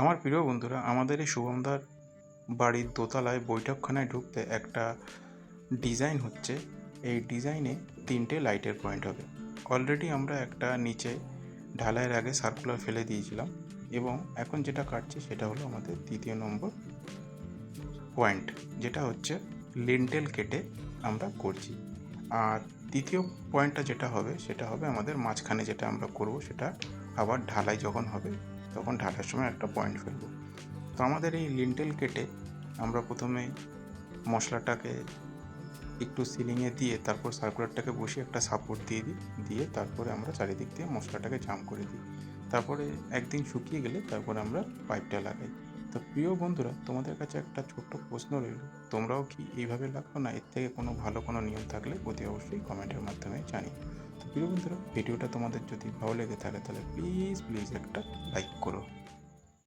আমার প্রিয় বন্ধুরা, আমাদের এই শুভমদার বাড়ির দোতলায় বৈঠকখানায় ঢুকতে একটা ডিজাইন হচ্ছে। এই ডিজাইনে তিনটে লাইটের পয়েন্ট হবে। অলরেডি আমরা একটা নিচে ঢালাইয়ের আগে সার্কুলার ফেলে দিয়েছিলাম এবং এখন যেটা কাটছে সেটা হলো আমাদের তৃতীয় নম্বর পয়েন্ট, যেটা হচ্ছে লিন্টেল কেটে আমরা করছি। আর তৃতীয় পয়েন্টটা যেটা হবে, সেটা হবে আমাদের মাঝখানে যেটা আমরা করব, সেটা আবার ঢালাই যখন হবে তখন ঢাকার সময় একটা পয়েন্ট ফেলব। তো আমাদের এই লিন্টেল কেটে আমরা প্রথমে মশলাটাকে একটু সিলিংয়ে দিয়ে তারপর সার্কুলারটাকে বসিয়ে একটা সাপোর্ট দিয়ে দিই, দিয়ে তারপরে আমরা চারিদিক দিয়ে মশলাটাকে জাম করে দিই। তারপরে একদিন শুকিয়ে গেলে তারপরে আমরা পাইপটা লাগাই। তো প্রিয় বন্ধুরা, তোমাদের কাছে একটা ছোট্ট প্রশ্ন রইল। তোমরাও কি এইভাবে লাগাও না? এর থেকে কোনো ভালো কোনো নিয়ম থাকলে অতি অবশ্যই কমেন্টের মাধ্যমে জানি তো প্রিয় বন্ধুরা, ভিডিওটা তোমাদের যদি ভালো লেগে থাকে, তাহলে প্লিজ প্লিজ একটা লাইক করো।